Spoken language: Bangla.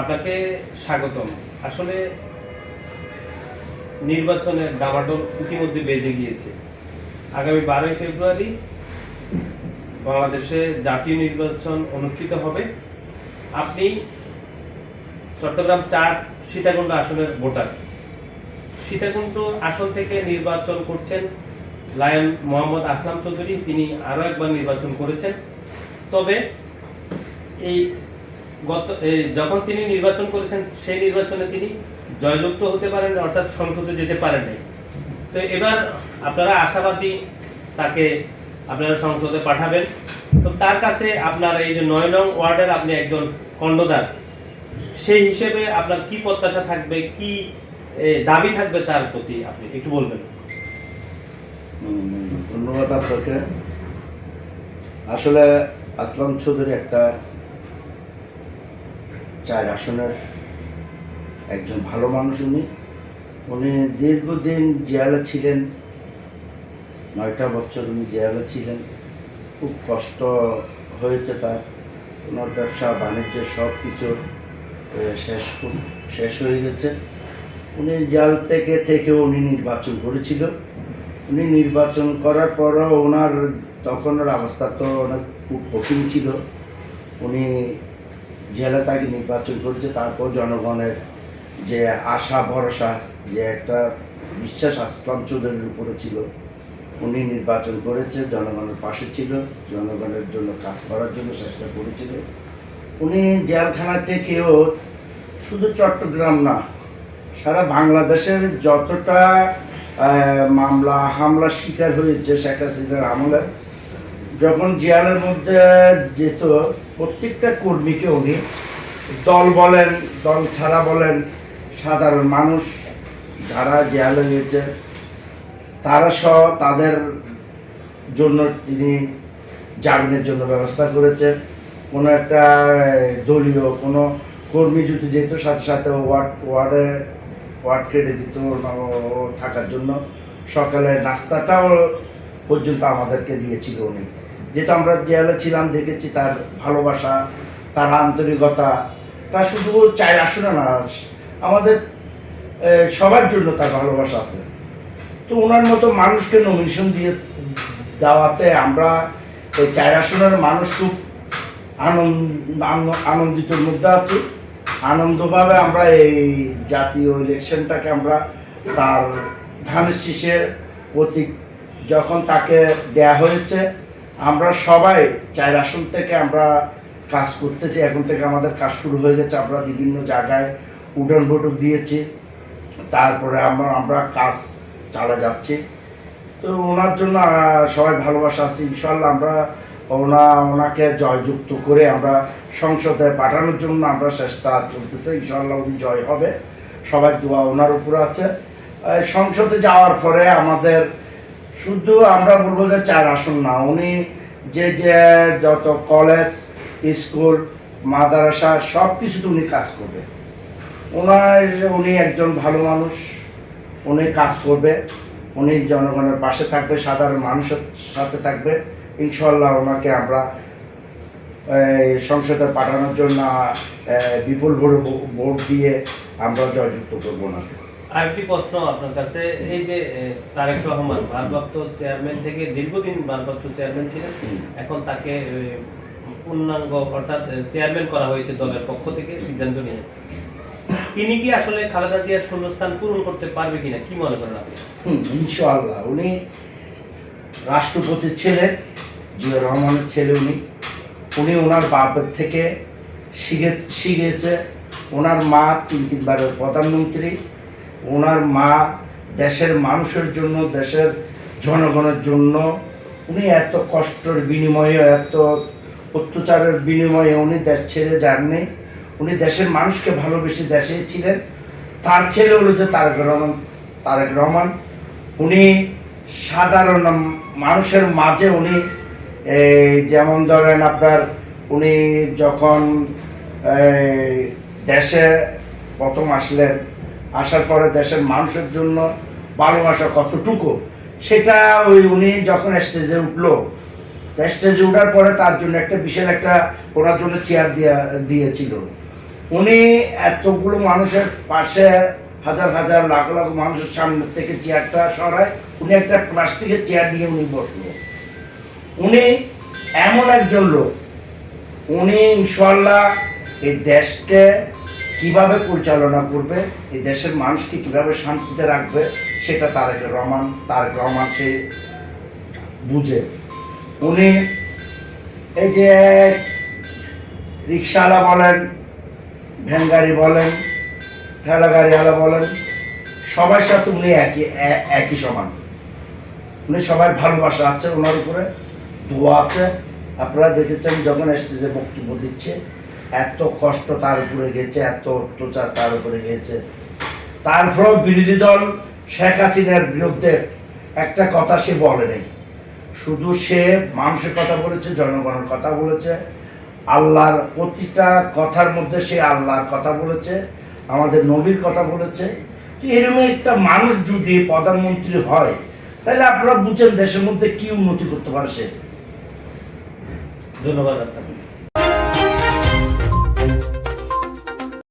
আপনাকে স্বাগতম। আসলে নির্বাচনের দামাডোল ইতিমধ্যে বেজে গিয়েছে। আগামী বারোই ফেব্রুয়ারি বাংলাদেশে জাতীয় নির্বাচন অনুষ্ঠিত হবে। আপনি চট্টগ্রাম চার, সীতাকুণ্ড আসনের ভোটার। সীতাকুণ্ড আসন থেকে নির্বাচন করছেন লায়ন মোহাম্মদ আসলাম চৌধুরী। তিনি আরও একবার নির্বাচন করেছেন। তবে এই গত যখন তিনি নির্বাচন করেছেন, সেই নির্বাচনে তিনি জয়যুক্ত হতে পারেন অর্থাৎ সংসদে যেতে পারেন নাই। তো এবার আপনারা আশাবাদী তাকে আপনারা সংসদে পাঠাবেন। তো তার কাছে আপনার এই যে নয় নং ওয়ার্ডের আপনি একজন কর্ণধার, সেই হিসেবে আপনার কি প্রত্যাশা থাকবে, কি দাবি থাকবে তার প্রতি আপনি একটু বলবেন? ধন্যবাদ আপনাকে। আসলে আসলাম চৌধুরী একটা চার আসনের একজন ভালো মানুষ উনি। উনি দীর্ঘদিন জেলে ছিলেন। নয়টা বছর উনি জেলে ছিলেন। খুব কষ্ট হয়েছে তার। ওনার ব্যবসা, বাণিজ্য সব কিছু শেষ শেষ হয়ে গেছে। উনি জেল থেকে থেকে উনি নির্বাচন করেছিল। উনি নির্বাচন করার পরও ওনার তখনের অবস্থা তো অনেক খুব কঠিন ছিল। উনি জেলে তাকে নির্বাচন করেছে, তারপর জনগণের যে আশা, ভরসা, যে একটা বিশ্বাস আসলাম চৌধুরীর উপরে ছিল, উনি নির্বাচন করেছে, জনগণের পাশে ছিল, জনগণের জন্য কাজ করার জন্য চেষ্টা করেছিল। উনি জেলখানা থেকেও শুধু চট্টগ্রাম না, সারা বাংলাদেশের যতটা মামলা হামলা শিকার হয়েছে শেখ হাসিনার আমলে যখন জেলের মধ্যে যেত, প্রত্যেকটা কর্মীকে উনি দল বলেন, দল ছাড়া বলেন, সাধারণ মানুষ যারা জেলে হয়েছে, তারা সহ তাদের জন্য তিনি জামিনের জন্য ব্যবস্থা করেছে। কোনো একটা দলীয়, কোনো কর্মী যদি যেত, সাথে সাথে ওয়ার্ড, ওয়ার্ডে, ওয়ার্ড কেটে দিত থাকার জন্য। সকালে নাস্তাটাও পর্যন্ত আমাদেরকে দিয়েছিল উনি। যেহেতু আমরা জেলে ছিলাম, দেখেছি তার ভালোবাসা, তার আন্তরিকতা। তা শুধু চাই আসনে না, আমাদের সবার জন্য তার ভালোবাসা আছে। তো ওনার মতো মানুষকে নমিনেশন দিয়ে দেওয়াতে আমরা এই চার আসনের মানুষ খুব আনন্দ আন- আনন্দিতর মধ্যে আছি। আনন্দভাবে আমরা এই জাতীয় ইলেকশনটাকে আমরা তার ধানের শীষের প্রতীক যখন তাকে দেয়া হয়েছে আমরা সবাই চার আসন থেকে আমরা কাজ করতেছি, এখন থেকে আমাদের কাজ শুরু হয়ে গেছে, আমরা বিভিন্ন জায়গায় উডান বৈঠক দিয়েছি, তারপরে আমরা আমরা কাজ চালা যাচ্ছি। তো ওনার জন্য সবাই ভালোবাসা আছে ইনশাল্লাহ আমরা ওনা, ওনাকে জয়যুক্ত করে আমরা সংসদে পাঠানোর জন্য আমরা চেষ্টা চলতেছে ইনশাল্লাহ উনি জয় হবে। সবাই দোয়া ওনার উপর আছে। সংসদে যাওয়ার পরে আমাদের শুধু আমরা বলব যে চার আসন না, উনি যে যে যত কলেজ, স্কুল, মাদ্রাসা সব কিছুতে উনি কাজ করবে। ওনার উনি একজন ভালো মানুষ, উনি কাজ করবে, উনি জনগণের পাশে থাকবে, সাধারণ মানুষের সাথে থাকবে। ইনশাল্লাহ ওনাকে আমরা সংসদে পাঠানোর জন্য বিপুল ভোট ভোট দিয়ে আমরা জয়যুক্ত করব ওনাকে। আরেকটি প্রশ্ন আপনার কাছে। এই যে তারেক রহমান ভারপ্রাপ্ত চেয়ারম্যান থেকে দীর্ঘদিন ভারপ্রাপ্ত চেয়ারম্যান ছিলেন এখন তাকে পূর্ণাঙ্গ অর্থাৎ চেয়ারম্যান করা হয়েছে দলের পক্ষ থেকে সিদ্ধান্ত নিয়ে। তিনি কি আসলে খালেদা জিয়ার শূন্যস্থান পূরণ করতে পারবে কিনা কি মনে করেন আপনি? হুম, ইনশাআল্লাহ। উনি রাষ্ট্রপতির ছেলে জিয়া রহমানের ছেলে উনি। উনি ওনার বাপের থেকে শিখে শিখেছে। ওনার মা তিন তিনবারের প্রধানমন্ত্রী। ওনার মা দেশের মানুষের জন্য, দেশের জনগণের জন্য, উনি এত কষ্টের বিনিময়ে, এত অত্যাচারের বিনিময়ে উনি দেশ ছেড়ে যাননি। উনি দেশের মানুষকে ভালোবেসে দেশে ছিলেন। তার ছেলে হলো যে তারেক রহমান তারেক রহমান। উনি সাধারণ মানুষের মাঝে উনি যেমন ধরেন আপনার উনি যখন দেশে প্রথম আসলেন আসার পরে দেশের মানুষের জন্য ভালোবাসা কতটুকু, সেটা ওই উনি যখন স্টেজে উঠল স্টেজে ওঠার পরে তার জন্য একটা বিশাল একটা ওনার জন্য চেয়ার দিয়া, দিয়েছিল। উনি এতগুলো মানুষের পাশে, হাজার হাজার, লাখ লাখ মানুষের সামনে থেকে চেয়ারটা সরায়, উনি একটা প্লাস্টিকের চেয়ার নিয়ে উনি বসল। উনি এমন একজন লোক, উনি ইনশাল্লাহ এই দেশকে কীভাবে পরিচালনা করবে, এই দেশের মানুষকে কীভাবে শান্তিতে রাখবে, সেটা তারেক রহমান তারেক রহমান সে বুঝে। উনি এই যে রিক্সাওয়ালা বলেন ভ্যান গাড়ি বলেন ঠেলা গাড়িওয়ালা বলেন, সবার সাথে উনি একই একই সমান। উনি সবার ভালোবাসা আছে ওনার উপরে, দোয়া আছে। আপনারা দেখেছেন যখন স্টেজে বক্তব্য দিচ্ছে এত কষ্ট তার উপরে গেছে, এত অত্যাচার তার উপরে গেছে। তারপরেও বিরোধী দল শেখ হাসিনার বিরুদ্ধে একটা কথা সে বলে নেই। শুধু সে মানুষের কথা বলেছে, জনগণের কথা বলেছে। আল্লাহর প্রতিটা কথার মধ্যে সে আল্লাহর কথা বলেছে, আমাদের নবীর কথা বলেছে। তো এরকম একটা মানুষ যদি প্রধানমন্ত্রী হয়, তাহলে আপনারা বুঝেন দেশের মধ্যে কি উন্নতি করতে পারে সে। ধন্যবাদ আপনাকে।